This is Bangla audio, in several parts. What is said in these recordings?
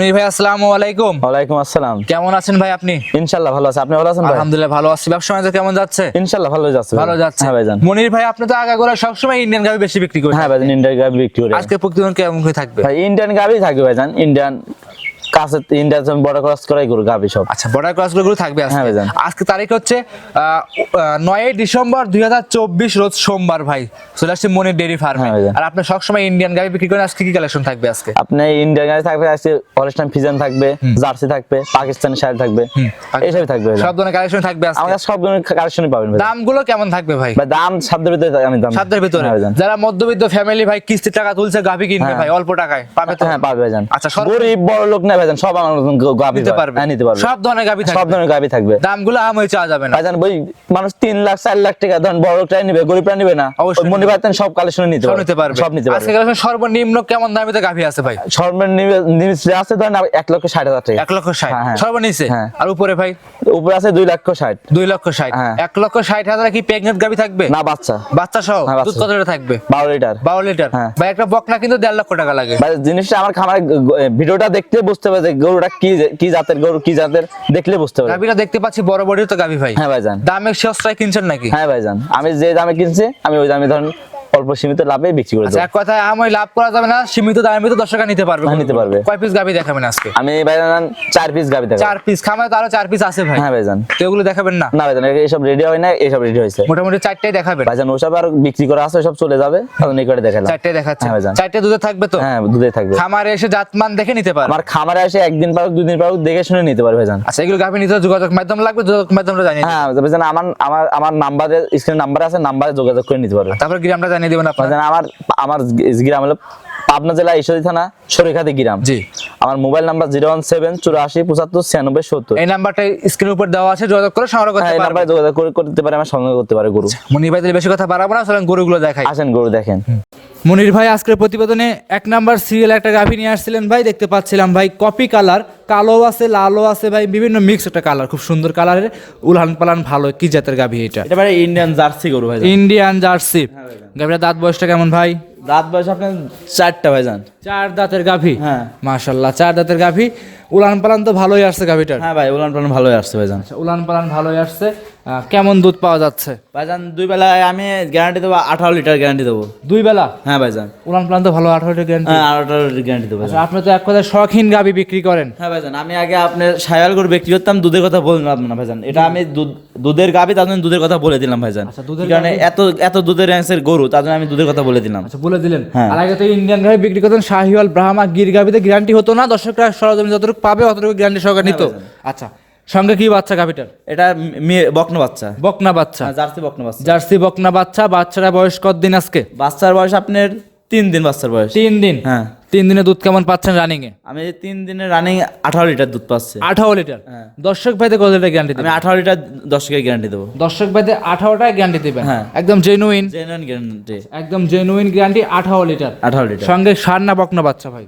মনির ভাই আসসালামু আলাইকুম। ওয়ালাইকুম আসসালাম। কেমন আছেন ভাই আপনি? ইনশাআল্লাহ ভালো আছি। আপনি ভালো আছেন ভাই? আলহামদুলিল্লাহ ভালো আছি। ব্যবসা বাণিজ্য কেমন যাচ্ছে? ইনশাআল্লাহ ভালো যাচ্ছে ভালো যাচ্ছে। হ্যাঁ ভাইজান। মনির ভাই আপনি তো আগাগার সব সময় ইন্ডিয়ান গাবি বেশি বিক্রি করেন। হ্যাঁ ভাইজান ইন্ডিয়ান গাবি বিক্রি করেন আজকে প্রতিদিন কেমন করে থাকবে? ভাই ইন্ডিয়ান গাবি থাকবে ভাইজান। ইন্ডিয়ান কাছে ইন্ডিয়ান বড় ক্রস করাই গরু গাবি সব। আচ্ছা বর্ডার ক্রসগুলো থাকবে হ্যাঁ আজকে আজকে তারিখ হচ্ছে নয় ডিসেম্বর দুই হাজার চব্বিশ রোজ সোমবার ভাই। চলে আসছে মনির ডেরি ফার্মে। হ্যাঁ আর সবসময় ইন্ডিয়ান গাবি বিক্রি করেন আজকে কি কালেকশন থাকবে আজকে? আপনি ইন্ডিয়ান গাবি থাকবে আজকে হলস্টাইন ফিজান থাকবে জার্সি থাকবে পাকিস্তানি শাড়ি থাকবে। এইসবই থাকবে সব ধরনের কালেকশন থাকবে আজকে। আমাদের সব ধরনের কালেকশনই পাবেন দামগুলো কেমন থাকবে ভাই? ভাই দাম সাধ্যের ভিতরে আমি দাম সাধ্যের ভিতরে। হ্যাঁ যারা মধ্যবিত্ত ফ্যামিলি ভাই কিস্তির টাকা তুলছে গাভি কিনবে। ভাই অল্প টাকায় পাবে তো? হ্যাঁ পাবে ভাইজান আচ্ছা, গরিব বড় লোক না ভাইজান সব আমার মতন নিতে পারবে। হ্যাঁ নিতে পারবে। সব ধরনের গাভি সব ধরনের গাবি থাকবে। দামগুলো আম হয়ে চাওয়া যাবে না। ভাইজান ওই মানুষ লাখ লাখ টাকা ধরেন বড় নিবে নিবে না। অবশ্যই মনে পারতেন সব কালেকশন নিতে পারবে। নিতে পারবে। সব নিতে পারবে। আজকে কালেকশন সর্বনিম্ন কেমন দামিতে গাভি আছে ভাই? সর্বনিম্ন আছে ধরেন লক্ষ ষাট হাজার টাকা। লক্ষ ষাট। হ্যাঁ, হ্যাঁ। সর্বনিচে। আর উপরে ভাই? উপরে আছে দুই লক্ষ ষাট। দুই লক্ষ ষাট। এক লক্ষ ষাট হাজার কি গাভি থাকবে? না বাচ্চা। বাচ্চা সহ? দুধ কত লিটার থাকবে? বারো লিটার। বারো লিটার। ভাই একটা বকনা কিন্তু দেড় লক্ষ টাকা লাগে। ভাই, জিনিসটা আমার খামারে ভিডিওটা দেখতে বুঝতে পারে যে গরুটা কি কি জাতের গরু কি জাতের দেখলে বুঝতে পারে গাভিটা দেখতে পাচ্ছি বড় বড় তো গাভি ভাই। হ্যাঁ ভাইজান। দামে সস্তায় কিনছেন নাকি? হ্যাঁ ভাইজান আমি যে দামে কিনছি আমি ওই দামে ধরেন অল্প সীমিত লাভে বিক্রি করে আচ্ছা দেবো। এক কথায় আমি লাভ করা যাবে না সীমিত দামের ভিতরে দর্শকরা নিতে পারবে হ্যাঁ, নিতে পারবে। কয় পিস গাভি দেখাবেন আজকে? আমি ভাইজান চার পিস গাবি দেবো চার পিস খামারে তো আরও চার পিস আছে ভাই। হ্যাঁ ভাইজান। তো এগুলো দেখাবেন না? না ভাইজান এইসব রেডি হয় না এইসব রেডি হয়েছে। মোটামুটি চারটাই দেখাবেন। ভাইজান ওসব আর বিক্রি করা আছে সব চলে যাবে তখন এই করে দেখালাম। চারটাই দেখাচ্ছে। হ্যাঁ ভাইজান। চারটে দুধে থাকবে তো? হ্যাঁ দুধে থাকবে। খামারে এসে জাতমান দেখে নিতে পারবে। আমার খামারে এসে একদিন পারুক দুদিন পারুক দেখে শুনে নিতে পারবে ভাইজান। আচ্ছা এগুলো গাভি নিতে যোগাযোগ মাধ্যম লাগবে যোগাযোগ মাধ্যমটা দিন। হ্যাঁ ভাইজান আমার আমার আমার নাম্বারে স্ক্রিন নাম্বার আছে নাম্বারে যোগাযোগ করে নিতে পারবে। তারপর গ্রামটা জানিয়ে দেবেন আপনার? আমার আমার গ্রাম পাবনা জেলা ঈশ্বরী থানা সরিখাতি গ্রাম। জি। আমার mobile number zero one seven চুরাশি পঁচাত্তর ছিয়ানব্বই সত্তর। এই নাম্বারটা স্ক্রিনের উপর দেওয়া আছে যোগাযোগ করে সংগ্রহ হ্যাঁ করতে এই পারবেন নাম্বারে যোগাযোগ করে করতে পারে আমার সঙ্গে করতে পারে গরু। মনির ভাই তাহলে বেশি কথা বাড়াবো না চলেন গরুগুলো দেখাই। আসেন গরু দেখেন। মনির ভাই আজকের প্রতিবেদনে এক নাম্বার সিরিয়াল একটা গাভী নিয়ে আসছিলেন ভাই দেখতে পাচ্ছিলাম ভাই কপি কালার কালো আছে লালও আছে ভাই বিভিন্ন মিক্স একটা কালার খুব সুন্দর কালারের উলহান পালান ভালো কি জাতের গাভী এটা? এটা মানে ইন্ডিয়ান জার্সি গরু ভাই। ইন্ডিয়ান জার্সি গাভীর দাঁত বয়সটা কেমন ভাই? রাত বয়স আপনার চারটা ভাইজান। চার দাঁতের গাভী? হ্যাঁ। মাশাল্লাহ চার দাঁতের গাভী। উলান পালান তো ভালোই আসছে গাভীটার। হ্যাঁ ভাই উলান পালান ভালোই আসছে ভাইজান। আচ্ছা, উলান পালান ভালোই আসছে। কেমন দুধ পাওয়া যাচ্ছে? ভাইজান দুই বেলায় আমি গ্যারান্টি দেবো আঠারো লিটার গ্যারান্টি দেবো। দুই বেলা? হ্যাঁ ভাইজান। উলান পালান তো ভালো আঠারো লিটার গ্যারান্টি হ্যাঁ আঠারো গ্যারান্টি দেবো আপনি তো এক কথায় শখিন গাভী বিক্রি করেন। হ্যাঁ ভাইজান আমি আগে আপনার সায়াল গরু বিক্রি করতাম দুধের কথা বললাম না ভাইজান। এটা আমি দুধ- দুধের গাবি তার জন্য দুধের কথা বলে দিলাম ভাইজান। আচ্ছা, দুধের কারণে এত এত দুধের র্যান্সের গরু তার জন্য আমি দুধের কথা বলে দিলাম। আচ্ছা বলে দিলেন। হ্যাঁ। আর আগে তো ইন্ডিয়ান গাভি বিক্রি করতেন শাহিওয়াল ব্রাহ্মা গির গাভিতে গ্যারান্টি হতো না দর্শকরা সরজমিন যতটুকু পাবে অতটুকু গ্যারান্টি সহকারে নিত। আচ্ছা সঙ্গে কি বাচ্চা গাভিটার এটা মেয়ে বকন বাচ্চা। বকনা বাচ্চা। হ্যাঁ, জার্সি বকনা বাচ্চা। জার্সি বকনা বাচ্চা বাচ্চারা বয়স কত দিন আজকে? বাচ্চার বয়স আপনার তিন দিন বাচ্চার বয়স। তিন দিন? হ্যাঁ। তিন দিনে দুধ কেমন পাচ্ছেন রানিং এ? আমি তিন দিনের রানিং আঠারো লিটার দুধ পাচ্ছি। আঠারো লিটার? হ্যাঁ। দর্শক ভাইতে কত লিটার গ্যারান্টি দেবেন? আঠারো লিটার দশকের গ্যারান্টি দেবো। দর্শক ভাইতে আঠারোটায় গ্যারান্টি দেবেন? হ্যাঁ। একদম জেনুইন জেনুইন গ্যারান্টি একদম জেনুইন গ্যারান্টি আঠারো লিটার। আঠারো লিটার। সঙ্গে সার না বকনা বাচ্চা ভাই?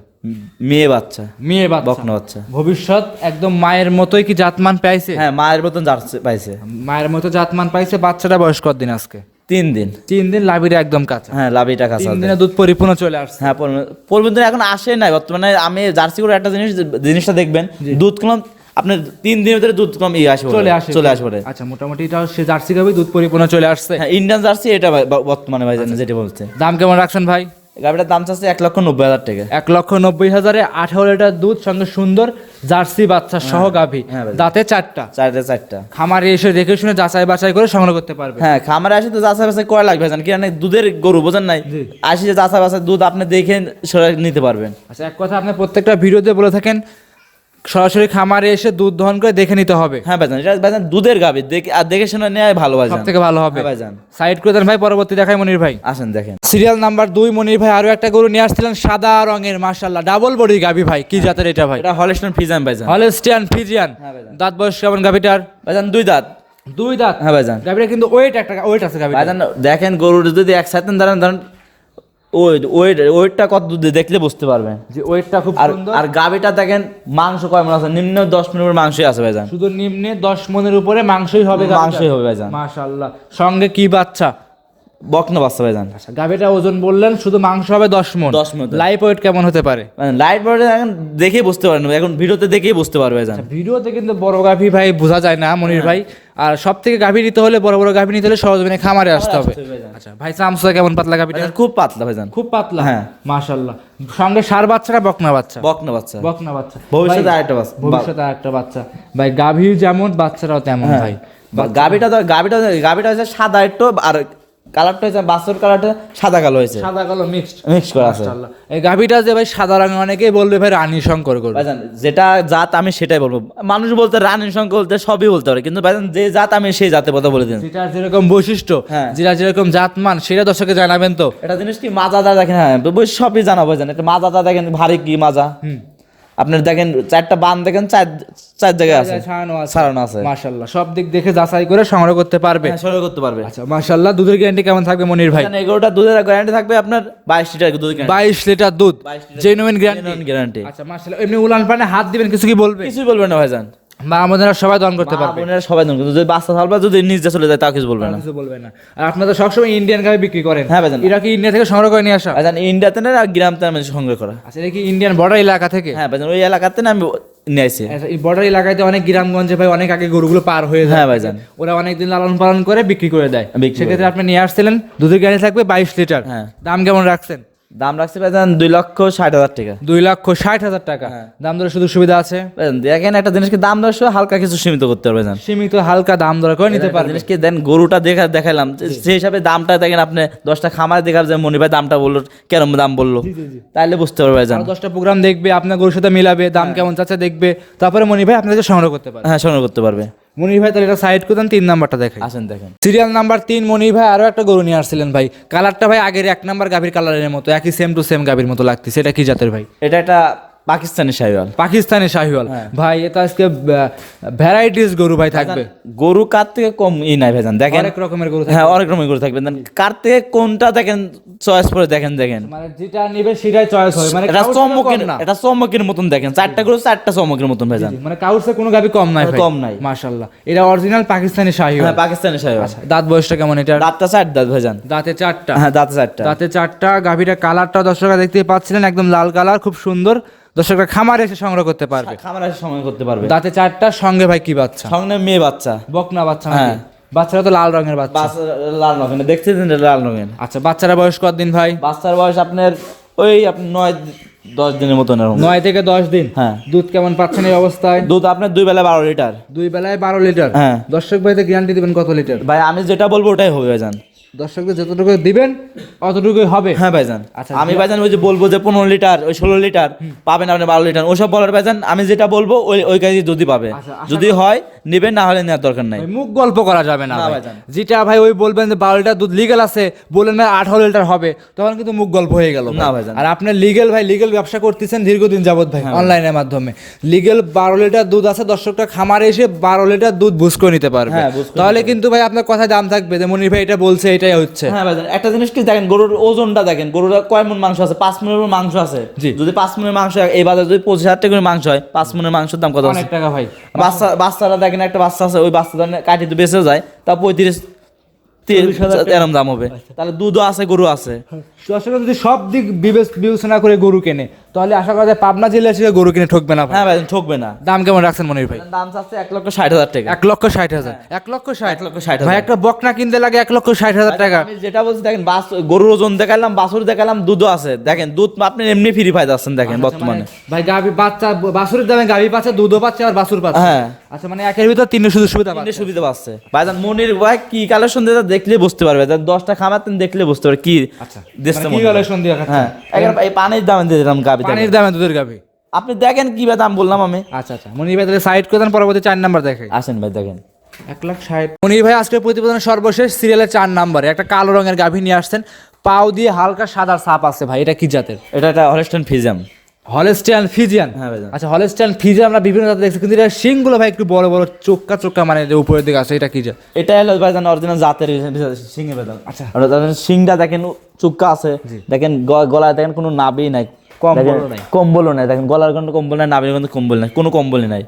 মেয়ে বাচ্চা মেয়ে বাচ্চা। বকনা বাচ্চা। ভবিষ্যৎ একদম মায়ের মতোই কি জাতমান পাইছে? হ্যাঁ মায়ের মতন জার্সি পাইছে। মায়ের মতো জাতমান পাইছে বাচ্চাটা বয়স দিন আজকে? তিন দিন। তিন দিন লাভিরে একদম কাঁচা। হ্যাঁ লাভি টাকা তিন দিনে দুধ পরিপূর্ণ চলে আসছে। হ্যাঁ পরিবর্তন এখন আসে নাই। বর্তমানে আমি জার্সি করে একটা জিনিস জিনিসটা দেখবেন দুধ কলম আপনার তিন দিনের ভিতরে দুধ কম ইয়ে আসে চলে আসে। চলে আসে পরে আচ্ছা মোটামুটি এটা সে জার্সি গাবি দুধ পরিপূর্ণ চলে আসছে। হ্যাঁ ইন্ডিয়ান জার্সি এটা বর্তমানে ভাই। যেটা বলছে দাম কেমন রাখছেন ভাই? গাড়িটার দাম চাচ্ছে এক লক্ষ নব্বই হাজার টাকা। এক লক্ষ নব্বই হাজারে আঠারো লিটার দুধ সঙ্গে সুন্দর জার্সি বাচ্চা সহ গাভি। হ্যাঁ দাঁতে চারটা। চারটে চারটা। খামারে এসে দেখে শুনে যাচাই বাছাই করে সংগ্রহ করতে পারবে। হ্যাঁ খামারে আসে তো যাচাই বাছাই করা লাগবে জান কি? জানেন, দুধের গরু বোঝেন নাই। আসি যে যাচাই বাছাই দুধ আপনি দেখে সেটা নিতে পারবেন। আচ্ছা এক কথা আপনি প্রত্যেকটা ভিডিওতে বলে থাকেন সরাসরি খামারে এসে দুধ দহন করে দেখে নিতে হবে। হ্যাঁ ভাইজান এটা ভাইজান দুধের গাবি দেখে আর দেখে শুনে নেয় ভালো সব ভাইজান। থেকে ভালো হবে। হ্যাঁ ভাইজান। সাইড করে দেন ভাই পরবর্তী দেখাই মনির ভাই। আসেন দেখেন। সিরিয়াল নাম্বার দুই মনির ভাই আরও একটা গরু নিয়ে আসছিলেন সাদা রঙের মার্শাল্লাহ ডাবল বডি গাভি ভাই কি জাতের এটা ভাই? এটা হলেস্টন ফিজান ভাইজান। Holstein Friesian. হ্যাঁ। দাঁত বয়স কেমন গাভিটার? ভাইজান দুই দাঁত। দুই দাঁত? হ্যাঁ ভাইজান। গাভিটা কিন্তু ওয়েট একটা ওয়েট আছে গাভিটা ভাইজান দেখেন গরুর যদি এক সাথে ধরেন ধরেন ওয়েট ওয়েট ওয়েটটা কত দেখলে বুঝতে পারবেন। যে ওয়েটটা খুব আর সুন্দর। আর গাবিটা দেখেন মাংস কয় মনে আছে? নিম্ন দশ মিনিট মাংসই আছে ভাইজান। শুধু নিম্নে দশ মনের উপরে মাংসই হবে মাংসই হবে ভাইজান। মাশাল্লাহ সঙ্গে কি বাচ্চা? বকনা বাচ্চা ভাইজান আচ্ছা গাভিটা ওজন বললেন শুধু মাংস হবে দশ মন। 10 মণ। লাইভ ওয়েট কেমন হতে পারে? মানে লাইট বড় এখন দেখেই বুঝতে পারেন এখন ভিডিওতে দেখেই বুঝতে পারবে ভাইজান ভিডিওতে কিন্তু বড় গাভি ভাই বোঝা যায় না মনির ভাই। আর সব থেকে গাভি নিতে হলে বড় বড় গাভি নিতে হলে সরজমিনে খামারে আসতে হবে। আচ্ছা ভাই চামচা কেমন পাতলা গাভিটা? খুব পাতলা ভাইজান খুব পাতলা? হ্যাঁ। মাশাল্লাহ সঙ্গে সার বাচ্চাটা বকনা বাচ্চা? বকনা বাচ্চা। বকনা বাচ্চা। ভবিষ্যতে আরেকটা বাচ্চা। ভবিষ্যতে আরেকটা বাচ্চা। ভাই গাভী যেমন বাচ্চারাও তেমন হ্যাঁ। ভাই। বা গাবিটা তো গাবিটা গাবিটা হচ্ছে সাদা একটু আর কালারটা বাছুর কালারটা সাদা কালো হয়েছে। সাদা কালো মিক্সড মিক্স করা আছে। এই গাভীটা যে ভাই সাদা রঙের অনেকেই বলবে ভাই রানী শঙ্কর করবে ভাইজান যেটা জাত আমি সেটাই বলব। মানুষ বলতে রানীর সঙ্গে বলতে সবই বলতে পারে কিন্তু ভাইজান যে জাত আমি সেই জাতের কথা বলে দিন। যেটার যেরকম বৈশিষ্ট্য হ্যাঁ। যেটা যেরকম জাতমান সেটা দর্শককে জানাবেন তো। এটা জিনিস কি মাজাদা দেখেন হ্যাঁ সবই জানা ভাইজান একটা মাজাদা দেখেন ভারী কি মাজা? আপনার দেখেন চারটা বান দেখেন চার চার জায়গায় আছে। ছাড়ানো আছে। সারানো আছে। মাশাল্লাহ সব দিক দেখে যাচাই করে সংগ্রহ করতে পারবে। হ্যাঁ, সংগ্রহ করতে পারবে। আচ্ছা মাশাল্লাহ দুধের গ্যারান্টি কেমন থাকবে মনির ভাই? এগারোটা দুধের গ্যারান্টি থাকবে আপনার বাইশ লিটার দুধ। বাইশ লিটার দুধ জেনুইন গ্যারান্টি গ্যারান্টি আচ্ছা মাশাল্লাহ এমনি উলান পানে হাত দিবেন কিছু কি বলবে? কিছুই বলবেন না ভাইজান। মা আমাদের সবাই দন করতে পারবে। বোনেরা সবাই জানে, কিন্তু যদি বাচ্চা থাকবে যদি নিজে চলে যায় তাও কিছু বলবে না। কিছু বলবে না। আর আপনারা সবসময় ইন্ডিয়ান গাভি বিক্রি করেন। হ্যাঁ ভাইজান। এরা কি ইন্ডিয়া থেকে সংগ্রহ করে নিয়ে আসা? ভাইজান ইন্ডিয়াতে না আর গ্রামতে আমি সংগ্রহ করা। আচ্ছা এটা কি ইন্ডিয়ান বর্ডার এলাকা থেকে? হ্যাঁ ভাইজান ওই এলাকাতে না আমি নিয়ে আসি। আচ্ছা, এই বর্ডার এলাকাতে অনেক গ্রামগঞ্জে ভাই অনেক আগে গরুগুলো পার হয়ে যায়। হ্যাঁ ভাইজান। ওরা অনেকদিন লালন পালন করে বিক্রি করে দেয়। সেক্ষেত্রে আপনি নিয়ে আসছিলেন দুধের গাড়ি থাকবে বাইশ লিটার। হ্যাঁ। দাম কেমন রাখছেন? দাম রাখছি ভাইজান দুই লক্ষ ষাট হাজার টাকা। দুই লক্ষ ষাট হাজার টাকা। হ্যাঁ। দাম দরের সুযোগ সুবিধা আছে? দেখেন একটা জিনিসকে দাম দশ হালকা কিছু সীমিত করতে পারবে জান সীমিত হালকা দাম দর করে নিতে পারবে। জিনিসকে দেন গরুটা দেখা দেখালাম যে- সেই হিসাবে দামটা দেখেন আপনি দশটা খামার দেখার যে মনি ভাই দামটা বলল কেরম দাম বলল। তাইলে বুঝতে পারবে ভাইজান। দশটা প্রোগ্রাম দেখবে আপনার গরুর সাথে মিলাবে দাম কেমন চাচ্ছে দেখবে। তারপরে মনি ভাই আপনাদের সংগ্রহ করতে পারবে। হ্যাঁ সংগ্রহ করতে পারবে। মনির ভাই তাহলে এটা সাইড করে দেন তিন নাম্বারটা দেখেন আসেন দেখেন। সিরিয়াল নাম্বার তিন মনির ভাই আরও একটা গরু নিয়ে আসছিলেন ভাই। কালারটা ভাই আগের এক নাম্বার গাভীর কালারের মতো একই সেম টু সেম গাভীর মতো লাগতেছে। সেটা কি জাতের ভাই? এটা একটা পাকিস্তানি শাহিওয়াল। পাকিস্তানি শাহিওয়াল। হ্যাঁ। ভাই এটা আজকে ভ্যারাইটিস গরু ভাই থাকবে। গরু কার থেকে কম ই নাই ভাইজান? দেখেন। অনেক রকমের গরু হ্যাঁ অনেক রকমের গরু থাকবে। দেন কার থেকে কোনটা দেখেন চয়েস করে দেখেন দেখেন। মানে যেটা নিবে সেটাই চয়েস হবে। মানে এটা চমকের না। এটা চমকের মতন দেখেন। চারটা গরু চারটা চমকের মতন ভাইজান। মানে কাউর কোনো গাভী কম নাই কম নাই। মাশাআল্লাহ। এটা অরিজিনাল পাকিস্তানি শাহিওয়াল। হ্যাঁ পাকিস্তানি শাহিওয়াল। দাঁত বয়সটা কেমন এটা দাঁতটা চার দাঁত ভাইজান। দাঁতে চারটা। হ্যাঁ দাঁতে চারটা। দাঁতে চারটা গাভীটা কালারটা দর্শকরা দেখতে পাচ্ছিলেন একদম লাল কালার খুব সুন্দর। দর্শকরা খামারে এসে সংগ্রহ করতে পারবে। খামার এসে সংগ্রহ করতে পারবে। দাঁতে চারটা সঙ্গে ভাই কি বাচ্চা? সঙ্গে মেয়ে বাচ্চা। বকনা বাচ্চা হ্যাঁ। বাচ্চারা তো লাল রঙের বাচ্চা। লাল রঙের দেখতেছেন লাল রঙের। আচ্ছা বাচ্চারা বয়স কতদিন ভাই? বাচ্চার বয়স আপনার ওই আপনি নয় দশ দিনের মতন নয় থেকে দশ দিন? হ্যাঁ। দুধ কেমন পাচ্ছেন এই অবস্থায়? দুধ আপনার দুই বেলায় বারো লিটার। দুই বেলায় বারো লিটার। হ্যাঁ। দর্শক ভাইতে গ্যারান্টি দিবেন কত লিটার? ভাই আমি যেটা বলব ওটাই হবে ভাইজান দর্শকদের যতটুকু দিবেন অতটুকুই হবে। হ্যাঁ ভাইজান। আচ্ছা, আমি ভাইজান ওই যে বলব যে পনেরো লিটার ওই ষোলো লিটার পাবেন আপনি বারো লিটার। ওসব বলার ভাইজান আমি যেটা বলব ওই ওই কাজে যদি পাবে। আচ্ছা, যদি হয় নেবেন না হলে নেওয়ার দরকার নাই। মুখ গল্প করা যাবে না না ভাইজান। যেটা ভাই ওই বলবেন যে বারো লিটার দুধ লিগেল আছে বললেন ভাই আঠারো লিটার হবে তখন কিন্তু মুখ গল্প হয়ে গেল না ভাইজান। আর আপনি লিগেল ভাই লিগেল ব্যবসা করতেছেন দীর্ঘদিন যাবত ভাই হ্যাঁ অনলাইনের মাধ্যমে। লিগেল বারো লিটার দুধ আছে দর্শকটা খামারে এসে বারো লিটার দুধ বুঝ করে নিতে পারবে। হ্যাঁ, তাহলে কিন্তু ভাই আপনার কথায় দাম থাকবে যে মনির ভাই এটা বলছে এটাই হচ্ছে। হ্যাঁ ভাইজান একটা জিনিস কি দেখেন গরুর ওজনটা দেখেন গরুর কয় মন মাংস আছে? পাঁচ মনের মাংস আছে। যদি পাঁচ মনের মাংস এই বাজারে যদি পঁচিশ হাজার টাকা করে মাংস হয় পাঁচ মনের মাংসের দাম কত অনেক টাকা ভাই। বাচ্চা বাচ্চারা দেখেন একটা বাচ্চা আছে ওই বাচ্চাটা কাটি তো বেঁচে যায় তা পঁয়ত্রিশ তিরিশ এরম দাম হবে। তাহলে দুধও আছে গরু আছে। যদি সব দিক বিবেচনা করে গরু কেনে তাহলে আশা করা যায় পাবনা জেলা থেকে গরু কিনে ঠকবে না হ্যাঁ ভাই ঠকবে না। দাম কেমন রাখছেন মনির ভাই? দাম চাচ্ছে এক লক্ষ ষাট হাজার টাকা। এক লক্ষ ষাট হাজার। এক লক্ষ ষাট। লক্ষ ষাট ভাই হাজার একটা বকনা কিনতে লাগে এক লক্ষ ষাট হাজার টাকা। আমি যেটা বলছি দেখেন বাস গরুর ওজন দেখালাম বাছুর দেখালাম দুধও আছে। দেখেন দুধ আপনি এমনি ফ্রি পাই যাচ্ছেন দেখেন বর্তমানে। ভাই গাভি বাচ্চা বাছুরের দামে গাভি পাচ্ছে দুধও পাচ্ছে আর বাছুর পাচ্ছে। হ্যাঁ। আচ্ছা মানে একের ভিতর তিনটে সুযোগ সুবিধা তিনটে পাচ্ছে সুবিধা পাচ্ছে। ভাই ভাইজান মনির ভাই কি কালেকশন দিয়ে দেখলে বুঝতে পারবে। যার দশটা খামাতেন দেখলে বুঝতে পারবে কি আচ্ছা মানে কি মনে হয়। কালেকশন দিয়ে হ্যাঁ এই পানির দামে দিয়ে দিলাম পানির দামে। দুধের গাভি। আপনি দেখেন কি দাম বললাম আমি। আচ্ছা আচ্ছা। মনির ভাই তাহলে সাইড করে দেন পরবর্তী চার নাম্বার দেখে আসেন ভাই দেখেন। এক লাখ ষাট। মনির ভাই আজকের প্রতিবেদনের সর্বশেষ সিরিয়ালের চার নাম্বারে। একটা কালো রঙের গাভী নিয়ে আসছেন। পাও দিয়ে হালকা সাদা সাপ আছে ভাই এটা কি জাতের? এটা একটা হলস্টেন ফিজাম হলস্টিয়ান ফিজিয়ান হ্যাঁ। আচ্ছা হলস্টিয়ান ফিজিয়ান আমরা বিভিন্ন জাতের দেখছি কিন্তু এটা শিংগুলো ভাই একটু বড় বড় চোক্কা চোক্কা মানে যে উপরের দিকে আছে এটা কি জাত? এটা হলো ভাইজান অরিজিনাল জাতের সিংহে বেদন আচ্ছা। আর সিংটা দেখেন চুক্কা আছে। দেখেন গ- গলায় দেখেন কোনো নাবি নাই। কম্বলও নাই। দেখেন গলার কিন্তু কম্বল নাই নাভির কিন্তু কম্বল নাই কোনো কম্বলই নাই।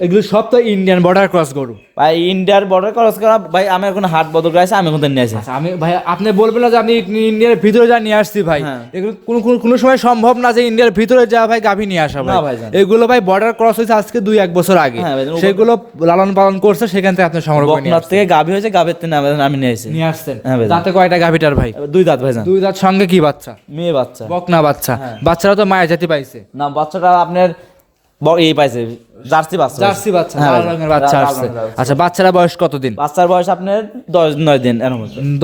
এগুলো সব তো ইন্ডিয়ান বর্ডার ক্রস গরু। ভাই ইন্ডিয়ার বর্ডার ক্রস করা ভাই আমি এখন হাট বদল করেছি আমি এখন নিয়ে আসি। আচ্ছা আমি ভাই আপনি বলবেন না যে আমি ইন্ডিয়ার ভিতরে যা নিয়ে আসছি ভাই। হ্যাঁ। এগুলো কোনো কোনো- কোনো সময় সম্ভব না যে ইন্ডিয়ার ভিতরে যা ভাই গাভী নিয়ে আসা ভাই। এগুলো ভাই বর্ডার ক্রস হয়েছে আজকে দুই এক বছর আগে। হ্যাঁ সেগুলো লালন পালন করছে সেখান থেকে আপনি সংগ্রহ করে নিয়ে থেকে গাভী হয়েছে গাভীর থেকে আমি- নিয়ে আসি নিয়ে আসছেন। হ্যাঁ। তাতে কয়টা গাভীটার ভাই? দুই দাঁত ভাইজান দুই দাঁত সঙ্গে কি বাচ্চা? মেয়ে বাচ্চা। বকনা বাচ্চা। হ্যাঁ। বাচ্চারা তো মায়ের জাতি পাইছে। না বাচ্চাটা আপনার এই পাইছে। জার্সি বাচ্চা জার্সি বাচ্চা হ্যাঁ লাল রঙের বাচ্চা আসছে। আচ্ছা বাচ্চারা বয়স কতদিন? বাচ্চার বয়স আপনার দশ নয় দিন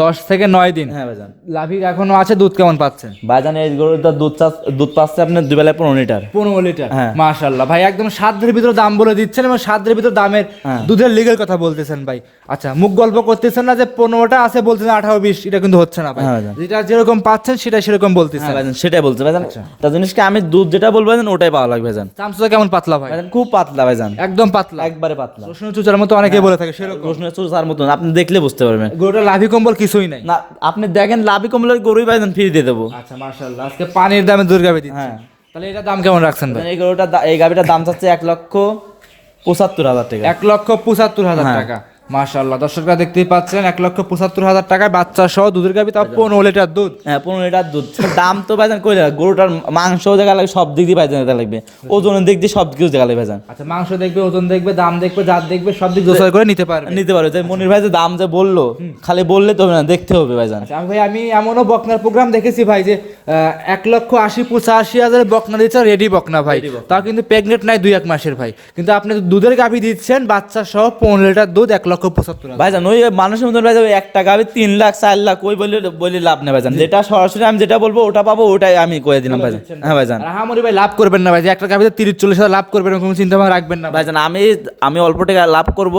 দশ থেকে নয় দিন? হ্যাঁ ভাইজান। লাভি এখনও আছে দুধ কেমন পাচ্ছেন ভাইজান এই গরুটা দুধ দুধ পাচ্ছে আপনার দুই বেলায় পনেরো লিটার। পনেরো লিটার? হ্যাঁ। মাশাল্লাহ ভাই একদম সাধ্যের ভিতরে দাম বলে দিচ্ছেন এবং সাধ্যের ভিতরে দামের হ্যাঁ। দুধের লিগের কথা বলতেছেন ভাই। আচ্ছা মুখ গল্প করতেছেন না যে পনেরোটা আছে বলতেছেন আঠারো বিশ এটা কিন্তু হচ্ছে না ভাই। যেটা যেরকম পাচ্ছেন সেটা সেরকম বলতেছেন। ভাইজান সেটাই বলছে। ভাইজান তার জিনিসকে আমি দুধ যেটা বলব ওটাই পাওয়া লাগবে ভাইজান। চামচটা কেমন পাতলা ভাই? খুব পাতলা ভাইজান। একদম পাতলা। একবারে পাতলা। রসুন চুচার মতো অনেকে বলে থাকে সেরকম রসুন চুচার মতন আপনি দেখলে বুঝতে পারবেন। গরুটা লাভি কম্বল কিছুই নাই। না আপনি দেখেন লাভি কম্বলের গরুই ভাইজান ফ্রি দিয়ে দেবো। আচ্ছা মার্শাল্লাহ আজকে পানির দামে দুর্গা বেদি হ্যাঁ। তাহলে এটা দাম কেমন রাখছেন ভাই? এই গরুটা এই গাবিটার দাম চাচ্ছে এক লক্ষ পঁচাত্তর হাজার টাকা। এক লক্ষ পঁচাত্তর হাজার হ্যাঁ। টাকা। মাশাল্লাহ দর্শকরা দেখতেই পাচ্ছেন এক লক্ষ পঁচাত্তর হাজার টাকায় বাচ্চা সহ দুধের গাবি তাও পনেরো লিটার দুধ। হ্যাঁ পনেরো লিটার দুধ। দাম তো ভাইজান কই গরুটার মাংস দেখা লাগবে সব দিক দিয়ে ভাইজান দেখা লাগবে। ওজনের দিক দিয়ে সব কিছু দেখা লাগবে ভাইজান আচ্ছা মাংস দেখবে ওজন দেখবে দাম দেখবে জাত দেখবে সব দিক দোষার করে নিতে পারবে। নিতে পারবে। যে মনির ভাই যে দাম যে বলল খালি বললে তো হবে না দেখতে হবে ভাইজান আচ্ছা আমি ভাই আমি এমনও বকনার প্রোগ্রাম দেখেছি ভাই যে এক লক্ষ আশি পঁচাশি হাজার বকনা দিচ্ছে রেডি বকনা ভাই। তাও কিন্তু প্রেগনেন্ট নাই দুই এক মাসের ভাই। কিন্তু আপনি দুধের গাভি দিচ্ছেন বাচ্চা সহ পনেরো লিটার দুধ এক লক্ষ পঁচাত্তর ভাইজান ওই মানুষের মতন ভাইজান এক টাকা আমি তিন লাখ চার লাখ ওই বলে বলে লাভ নেই ভাইজান। যেটা সরাসরি আমি যেটা বলব ওটা পাবো ওটাই আমি করে দিলাম ভাইজান। হ্যাঁ ভাইজান। আর হামরি ভাই লাভ করবেন না ভাই একটা গাভিতে তিরিশ চল্লিশ হাজার লাভ করবেন কোনো চিন্তা ভাবনা রাখবেন না ভাইজান আমি আমি অল্প টাকা লাভ করব।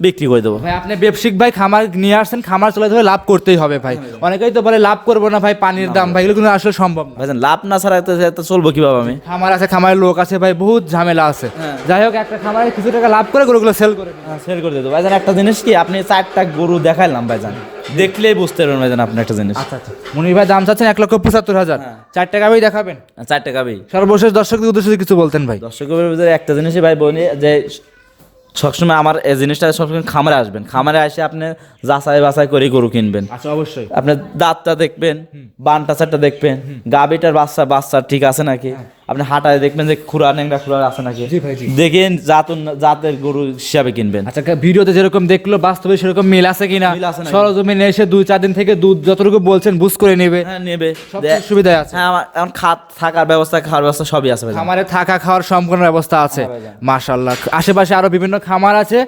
বিক্রি করে দেবো। ভাই আপনি ব্যবসায়িক ভাই খামার নিয়ে আসছেন খামার চলে ধরে লাভ করতেই হবে ভাই। অনেকেই তো বলে লাভ করব না ভাই পানির দাম ভাই। এগুলো কিন্তু আসলে সম্ভব না। ভাইজান লাভ না ছাড়া তো তো চলবো কীভাবে আমি? খামার আছে খামারের লোক আছে ভাই বহুত ঝামেলা আছে। যাই হোক একটা খামারে কিছু টাকা লাভ করে গরুগুলো সেল করে সেল করে দেবো। ভাইজান একটা জিনিস কি আপনি চারটা গরু দেখাইলাম ভাইজান দেখলেই বুঝতে পারবেন ভাইজান আপনি একটা জিনিস। আচ্ছা আচ্ছা। মনির ভাই দাম চাচ্ছেন এক লক্ষ পঁচাত্তর হাজার। চার টাকা ভাই দেখাবেন। চার টাকা ভাই সর্বশেষ দর্শকদের উদ্দেশ্যে কিছু বলতেন ভাই। দর্শকের একটা জিনিসই ভাই বলি যে সবসময় আমার এই জিনিসটা সবসময় খামারে আসবেন। খামারে এসে আপনি যাচাই বাছাই করে গরু কিনবেন। আচ্ছা অবশ্যই। আপনি দাঁতটা দেখবেন বানটা চারটা দেখবেন। গাবিটার বাচ্চা বাচ্চা ঠিক আছে নাকি? আপনি হাঁটায় দেখবেন যে খুরা নেংরা খুরা আছে নাকি? দেখেন জাত জাতের গরু হিসাবে কিনবেন। আচ্ছা ভিডিওতে যেরকম দেখল বাস্তবে সেরকম মিল আছে কিনা? সরজমিনে এসে দুই চার দিন থেকে দুধ যতটুকু বলছেন বুঝ করে নেবে। হ্যাঁ নেবে। সুবিধা আছে। হ্যাঁ আমার এখন খাত থাকার ব্যবস্থা খাওয়ার ব্যবস্থা সবই আছে। খামারে থাকা খাওয়ার সম্পূর্ণ ব্যবস্থা আছে। হ্যাঁ, মাশাল্লাহ আশেপাশে আরও বিভিন্ন খামার আছে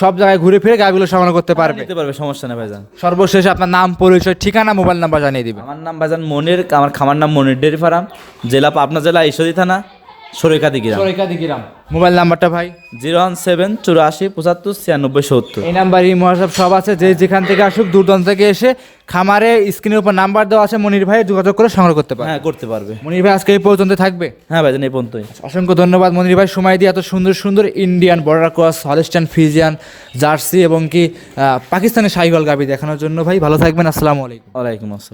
সব জায়গায় ঘুরে ফিরে গাড়িগুলো সংগ্রহ করতে পারবে। নিতে পারবে সমস্যা নেই ভাইজান। সর্বশেষ আপনার নাম পরিচয় ঠিকানা মোবাইল নাম্বার জানিয়ে দিবেন আমার নাম ভাইজান মনির আমার খামার নাম মনির ডেরি ফার্ম জেলা পাবনা জেলা ঈশ্বরী থানা সরিকাদি গ্রাম। সরিকাদি গ্রাম। মোবাইল নাম্বারটা ভাই? জিরো ওয়ান সেভেন চুরাশি পঁচাত্তর ছিয়ানব্বই সত্তর। এই নাম্বার এই মহাসব সব আছে যে যেখান থেকে আসুক দূর থেকে এসে খামারে স্ক্রিনের উপর নাম্বার দেওয়া আছে মনির ভাই যোগাযোগ করে সংগ্রহ করতে পারে হ্যাঁ করতে পারবে। মনির ভাই আজকে এই পর্যন্ত থাকবে? হ্যাঁ ভাইজান এই পর্যন্তই। অসংখ্য ধন্যবাদ মনির ভাই সময় দিয়ে এত সুন্দর সুন্দর Indian border cross Holstein Friesian Jersey এবং কি পাকিস্তানের সাইহল গাবি দেখানোর জন্য ভাই ভালো থাকবেন আসসালামু আলাইকুম। ওয়ালাইকুম আসসালাম।